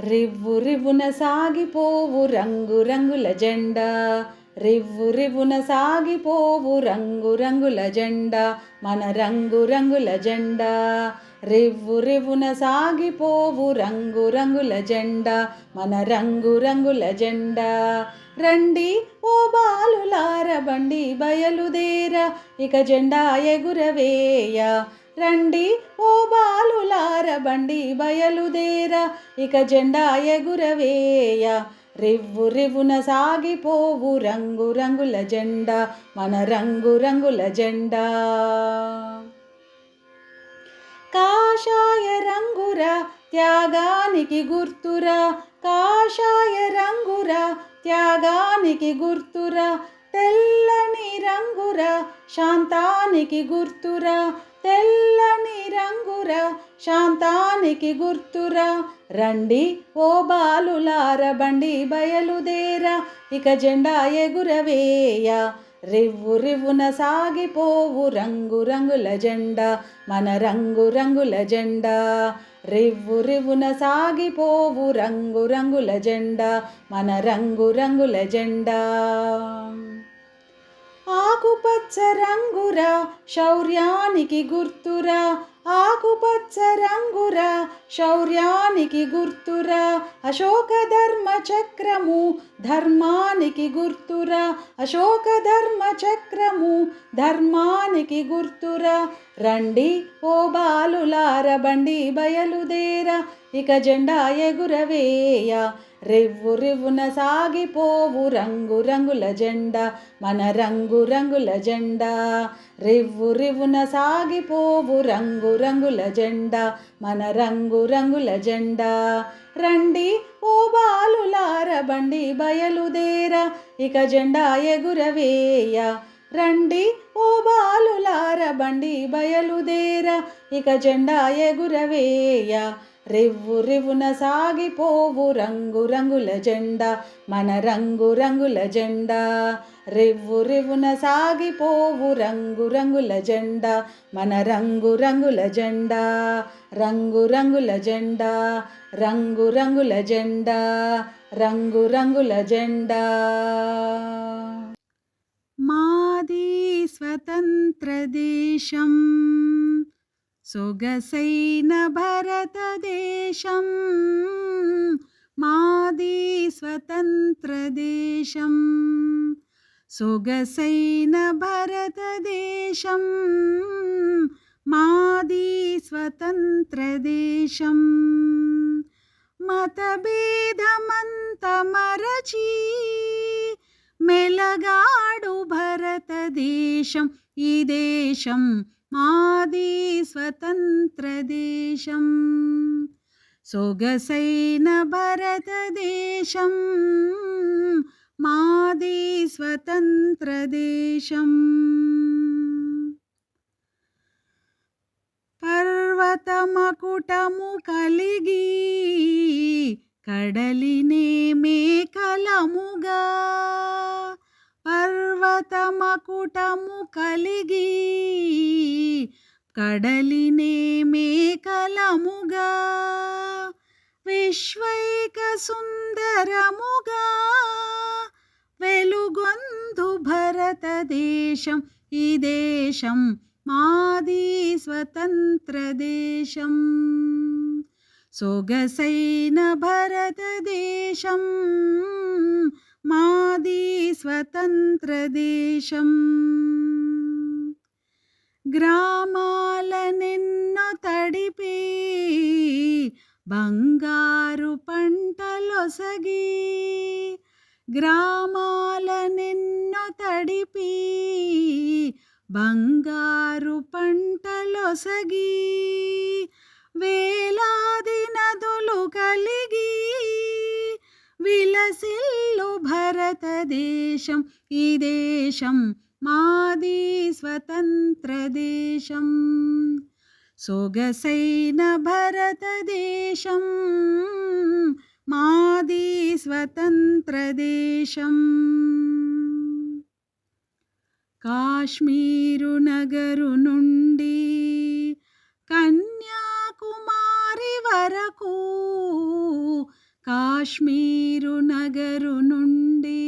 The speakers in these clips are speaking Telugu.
రివ్వు రివ్వున సాగిపోవు రంగు రంగుల జెండా. రివ్వు రివ్వున సాగిపోవు రంగు రంగుల జెండా. మన రంగు రంగుల జెండా. రివ్వు రివ్వున సాగిపోవు రంగు రంగుల జెండా. మన రంగు రంగుల జెండా. రండి ఓ బాలులార బండి బయలుదేరా. ఇక జెండా ఎగురవేయ. రండి ఓ బాలులార బండి బయలుదేరా ఇక జెండా ఎగురవేయ. రివ్వు రివ్వున సాగిపోవు రంగు రంగుల జెండా మన రంగు రంగుల జెండా. కాషాయ రంగురా త్యాగానికి గుర్తురా. కాషాయ రంగురా త్యాగానికి గుర్తురా. తెల్లని రంగురా శాంతానికి గుర్తురా. తెల్లని రంగురా శాంతానికి గుర్తురా. రండి ఓ బాలులార బండి బయలుదేరా. ఇక జెండా ఎగురవేయ. రివ్వు రివ్వున సాగిపోవు రంగు రంగుల జెండా. మన రంగు రంగుల జెండా. రివ్వు రివ్వున సాగిపోవు రంగు రంగుల జెండా. మన రంగు రంగుల జెండా. ఆకుపచ్చ రంగురా శౌర్యానికి గుర్తురా. ఆకుపచ్చ రంగురా శౌర్యానికి గుర్తురా. అశోక ధర్మ చక్రము ధర్మానికి గుర్తురా. అశోక ధర్మ చక్రము ధర్మానికి గుర్తురా. రండి ఓ బాలులార బండి బయలుదేర. ఇక జెండా ఎగురవేయ రివ్వు రివ్వున సాగిపోవు రంగు రంగుల జెండా మన రంగు రంగుల జెండా. రివ్వు రివ్వున సాగిపోవు రంగు రంగుల జెండా మన రంగు రంగుల జెండా. రండి ఓ బాలులార బండి బయలుదేరా ఇక జెండా ఎగురవేయ. రండి ఓ బాలులార బండి బయలుదేరా ఇక జెండా ఎగురవేయ. రివ్వు రివ్వున సాగిపోవు రంగు రంగుల జెండా మన రంగు రంగుల జెండా. రివ్వు రివ్వున సాగిపోవు రంగు రంగుల జెండా మన రంగు రంగుల జెండా. రంగు రంగుల జెండా రంగు రంగుల జెండా రంగు రంగుల జెండా. మాది స్వతంత్ర దేశం. సొగసైన భరతదేశం మాది స్వతంత్ర దేశం సొగసైన భరతదేశం మాది స్వతంత్ర దేశం మతభేదమంత మరచి మెలగాడు భరతదేశం ఈ దేశం మాది స్వతంత్ర దేశం. సొగసైన భరతదేశం. మాది స్వతంత్ర దేశం. పర్వతమకుటము కలిగి కడలినే మేకలముగా. పర్వతమకుటము కలిగి కడలినే మేకలముగా విశ్వైక సుందరముగా వెలుగొందు భరతదేశం ఈ దేశం మాది స్వతంత్ర దేశం. సొగసైన భరతదేశం మాది స్వతంత్ర దేశం. గ్రామాలనెన్నో తడిపి బంగారు పంటలొసగి. గ్రామాలనెన్నో తడిపి బంగారు పంటలొసగి. వేలాది నదులు కలిగి. విలసిల్లు భరతదేశం ఈ దేశం మా స్వతంత్ర దేశం సొగసైన భరతదేశం మాది స్వతంత్ర దేశం కాశ్మీరు నగరు నుండి కన్యాకుమారి వరకు కాశ్మీరు నగరు నుండి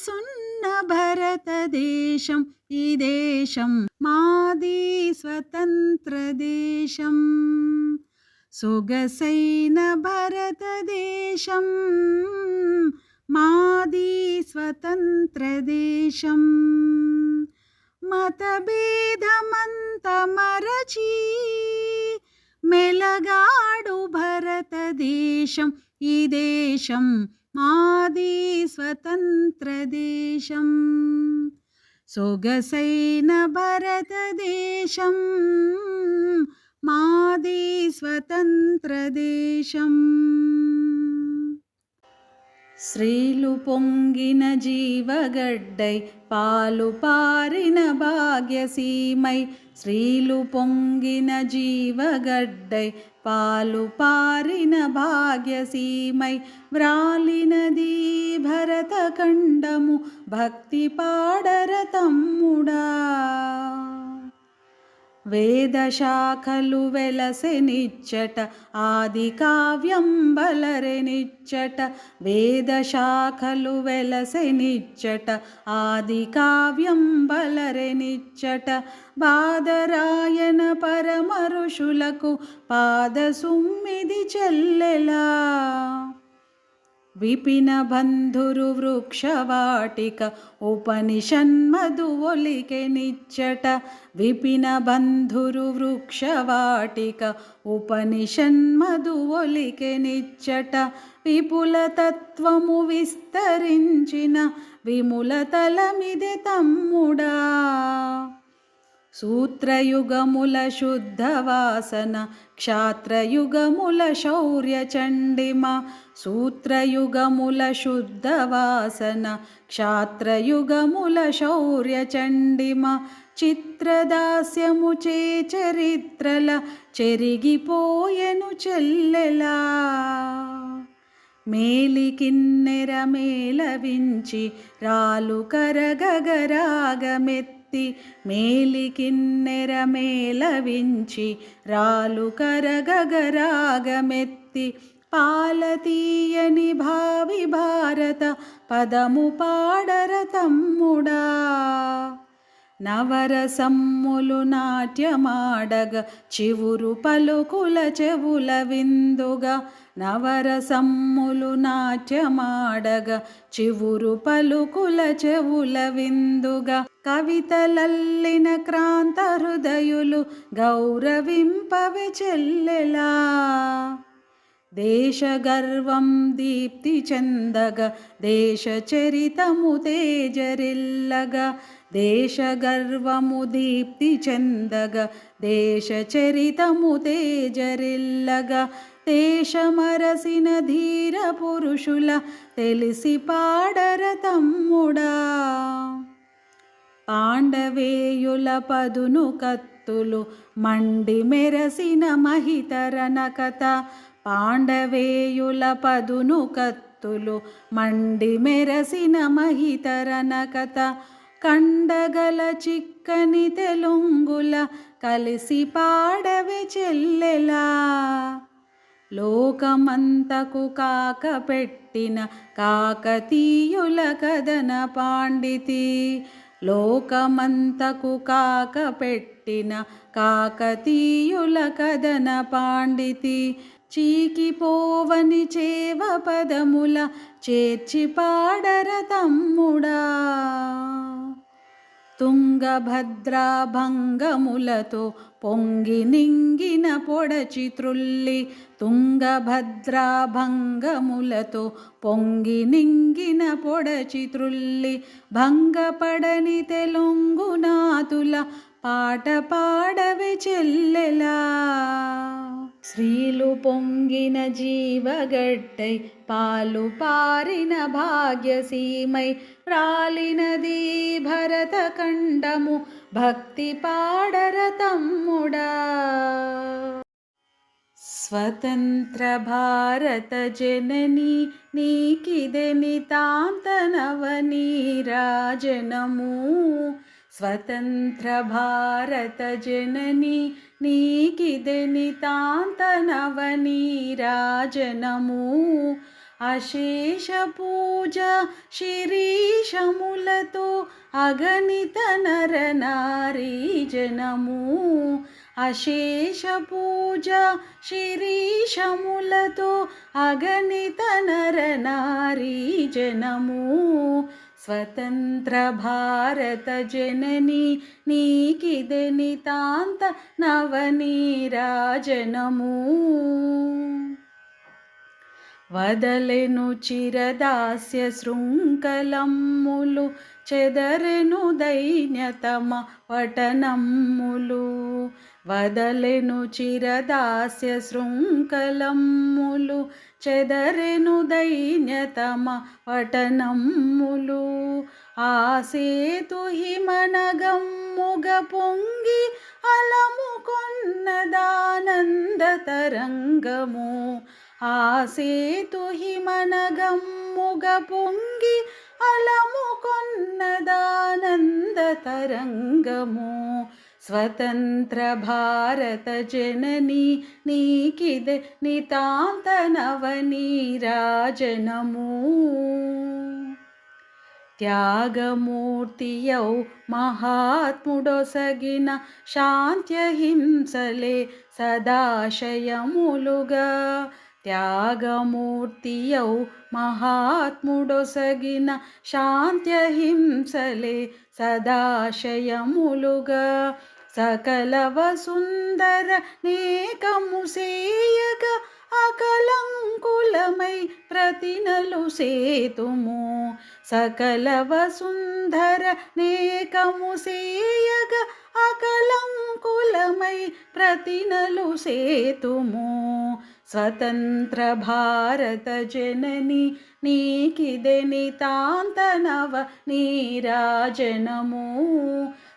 కలిసున్న భరతదేశం ఈ దేశం మాది స్వతంత్ర దేశం. సొగసైన భరతదేశం మాది స్వతంత్ర దేశం. మతభేదమంత మరచి మెలగాడు భరతదేశం ఈ దేశం मादिस्वतन्त्रदेशं सोगसैन भरतदेशं मादिस्वतन्त्रदेशम्। శ్రీలు స్త్రీలు పొంగిన జీవగడ్డై పాలు పారిన భాగ్యసీమై. స్త్రీలు పొంగిన జీవగడ్డై పాలు పారిన భాగ్యసీమై. వ్రాలినది భరతఖండము భక్తి పాడర తమ్ముడా. వేదశాఖలు వెలసెనిచ్చట ఆది కావ్యం బలరెనిచ్చట వేదశాఖలు వెలసెనిచ్చట ఆది కావ్యం బలరెనిచ్చట. బాదరాయణ పరమరుషులకు పాదసుమ్మిది చెల్లెలా? విపిన బంధురు వృక్షవాటిక ఉపనిషన్మధు ఒలికె నిచ్చట. విపిన బంధురు వృక్షవాటిక ఉపనిషన్మధు ఒలికె నిచ్చట. విపుల తత్వము విస్తరించిన విములతలమిది తమ్ముడా. సూత్రయుగముల శుద్ధవాసన క్షాత్రయుగముల శౌర్య చండిమ సూత్రయుగముల శుద్ధవాసన క్షాత్రయుగముల శౌర్య చండిమ చిత్రదాస్యము చే చరిత్రల చెరిగిపోయెను చెల్లెలా. మేలికిన్నెర మేలవించి రాలు కరగగరాగమెత్తి మేలికిన్నెర మేలవించి రాలు కరగగరాగమెత్తి పాలతీయని భావి భారత పదము పాడర తమ్ముడా. నవరసమ్ములు నాట్యమాడగ చివురు పలుకుల చెవుల విందుగా నవరసమ్ములు నాట్యమాడగ చివురు పలుకుల చెవుల విందుగా కవితలల్లిన క్రాంత హృదయులు గౌరవింపవి చెల్లెలా. దేశగర్వం దీప్తి చెందగ దేశ చరితము తేజరిల్లగ దేశగర్వము దీప్తి చెందగ దేశ చరితము తేజరిల్లగ దేశమరసిన ధీర పురుషుల తెలిసి పాడర తమ్ముడా. పాండవేయుల పదును కత్తులు మండి మెరసిన మహితరన కథ పాండవేయుల పదును కత్తులు మండి మెరసిన మహితరన కథ కండగల చిక్కని తెలుంగుల కలిసి పాడవే చెల్లెలా. లోకమంతకు కాక పెట్టిన కాకతీయుల కథన పాండితి. లోకమంతకు కాక పెట్టిన కాకతీయుల కదన పాండితి చీకిపోవని చేవ పదముల చేర్చి పాడర తమ్ముడా. తుంగభద్రాభంగములతో పొంగి నింగిన పొడచి త్రుల్లి తుంగభద్రాభంగములతో పొంగి నింగిన పొడచి త్రుల్లి భంగపడని తెలుంగునాతుల పాట పాడవి చెల్లెలా. శ్రీలు పొంగిన జీవగడ్డై పాలు పారిన భాగ్యసీమై రాలినది భరతఖండము భక్తి పాడర తమ్ముడా స్వతంత్ర భారత జనని నీకిదే నితాంత నవనీరాజనము స్వతంత్ర భారత జనని నీకిదే నితాంత నవనీరాజనము అశేష పూజ శిరీషములతో అగణిత నర నారీ జనము అశేష పూజ శిరీషములతో అగణిత నర నారీ జనము స్వతంత్ర భారత జనని నీకిదే నితాంత నవనీరాజనము. వదలెను చిరదాస్య శృంఖలమ్ములు చెదరెను దైన్యతమ పటనమ్ములు వదలెను చిరదాస్య శృంఖలమ్ములు చెదరెను దైన్యతమ పటనమ్ములు ఆ సేతు హిమనగమ్ముగ పొంగి అలము కొన్నదానంద తరంగము ఆసేతు సేతు హిమనగమ్ముగ పొంగి అలము కొన్నదానంద తరంగము. స్వతంత్ర భారత జనని నీకిద నితాంత నవనీరాజనము. త్యాగమూర్తియౌ మహాత్ముడొసగిన శాంత్యహింసలే సదాశయములుగా త్యాగమూర్తియౌ మహాత్ముడొసగిన శాంత్యహింసలే సదాశయములుగా సకల వసుందర నేకము సేయగ అకలంకులమై ప్రతినలు సేతుము సకల వసుందర నేకము సేయగ అకలంకులమై ప్రతినలు సేతుము స్వతంత్ర భారత జనని నీకిదే నితాంత నవ నీరాజనము.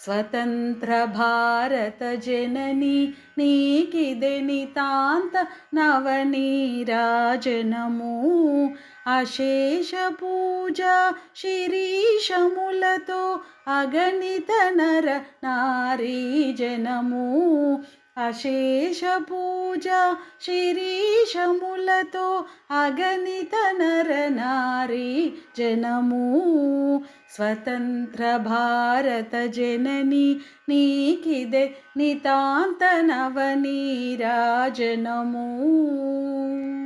స్వతంత్ర భారత జనని నీకిదే నితాంత నవనీరాజనము అశేష పూజ శిరీషములతో అగణిత నర నారీ జనము शेष पूजा शिरीषमुलतो अगणितनरनारी जनमू। स्वतन्त्रभारतजननीखिदे नितान्तनवनीराजनमू